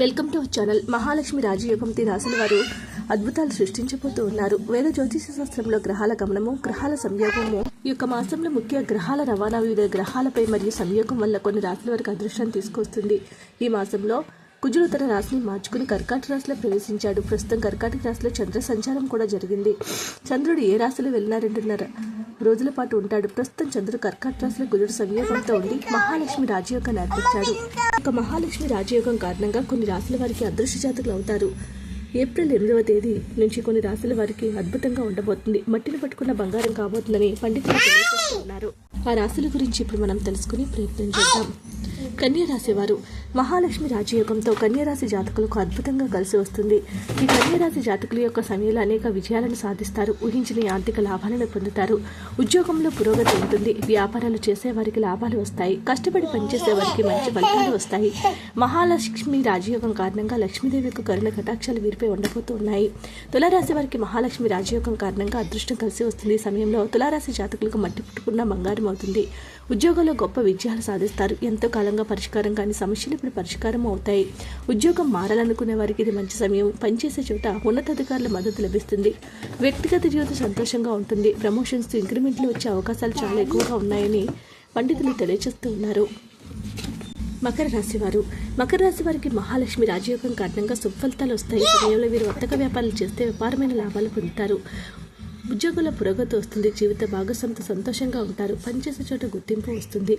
Welcome to our channel. Mahalakshmi రాజయోగం తి రాసుల వారు అద్భుతాలు సృష్టించబోతూ ఉన్నారు. వేద జ్యోతిష శాస్త్రంలో గ్రహాల గమనము గ్రహాల సంయోగము ఈ యొక్క మాసంలో ముఖ్య గ్రహాల రవాణా వివిధ గ్రహాలపై మరియు సంయోగం వల్ల కొన్ని రాశుల వరకు అదృష్టాన్ని తీసుకొస్తుంది. ఈ మాసంలో కుజుడు తన రాశిని మార్చుకుని కర్కాటక రాశిలో ప్రవేశించాడు. ప్రస్తుతం కర్కాటక రాశిలో చంద్ర సంచారం కూడా జరిగింది. చంద్రుడు ఏ రాశిలో వెళ్ళినా రెండున్నర రోజుల పాటు ఉంటాడు. ప్రస్తుతం చంద్రుడు కర్కాటక రాశిలో కుజుడు సంయోగంతో ఉండి మహాలక్ష్మి రాజయోగాన్ని అర్పించాడు. ఒక మహాలక్ష్మి రాజయోగం కారణంగా కొన్ని రాశుల వారికి అదృష్ట జాతకులు అవుతారు. ఏప్రిల్ ఎనిమిదవ తేదీ నుంచి కొన్ని రాశుల వారికి అద్భుతంగా ఉండబోతుంది. మట్టిని పట్టుకున్న బంగారం కాబోతుందని పండితులు తెలియజేస్తూ ఉన్నారు ఆ రాశుల గురించి ఇప్పుడు మనం తెలుసుకునే ప్రయత్నం చేద్దాం. కన్యరాశివారు. మహాలక్ష్మి రాజయోగంతో కన్యరాశి జాతకులకు అద్భుతంగా కలిసి వస్తుంది. ఈ కన్యరాశి జాతకుల యొక్క సమయంలో అనేక విజయాలను సాధిస్తారు. ఊహించిన ఆర్థిక లాభాలను పొందుతారు. ఉద్యోగంలో పురోగతి ఉంటుంది. వ్యాపారాలు చేసే వారికి లాభాలు వస్తాయి. కష్టపడి పనిచేసే వారికి మంచి ఫలితాలు వస్తాయి. మహాలక్ష్మి రాజయోగం కారణంగా లక్ష్మీదేవి యొక్క కరుణ కటాక్షాలు వీరిపై ఉండబోతూ ఉన్నాయి. తులారాశి వారికి మహాలక్ష్మి రాజయోగం కారణంగా అదృష్టం కలిసి వస్తుంది. ఈ సమయంలో తులారాశి జాతకులకు మట్టి పుట్టుకున్న బంగారం అవుతుంది. ఉద్యోగంలో గొప్ప విజయాలు సాధిస్తారు. ఎంతో కాలంగా పరిష్కారం కాని సమస్యలు ఇప్పుడు పరిష్కారం అవుతాయి. ఉద్యోగం మారాలనుకునే వారికి ఇది మంచి సమయం. పనిచేసే చోట ఉన్నతాధికారుల మద్దతు లభిస్తుంది. వ్యక్తిగత జీవితం సంతోషంగా ఉంటుంది. ప్రమోషన్స్ ఇంక్రిమెంట్లు వచ్చే అవకాశాలు చాలా ఎక్కువగా ఉన్నాయని పండితులు తెలియజేస్తూ ఉన్నారు. మకర రాశి వారు. మకర రాశి వారికి మహాలక్ష్మి రాజయోగం కారణంగా సుఫలితాలు వస్తాయి. సమయంలో వీరు వర్తక వ్యాపారాలు చేస్తే వ్యాపారమైన లాభాలు పొందుతారు. ఉద్యోగుల పురోగతి వస్తుంది. జీవిత భాగస్వామితో సంతోషంగా ఉంటారు. పనిచేసే చోట గుర్తింపు వస్తుంది.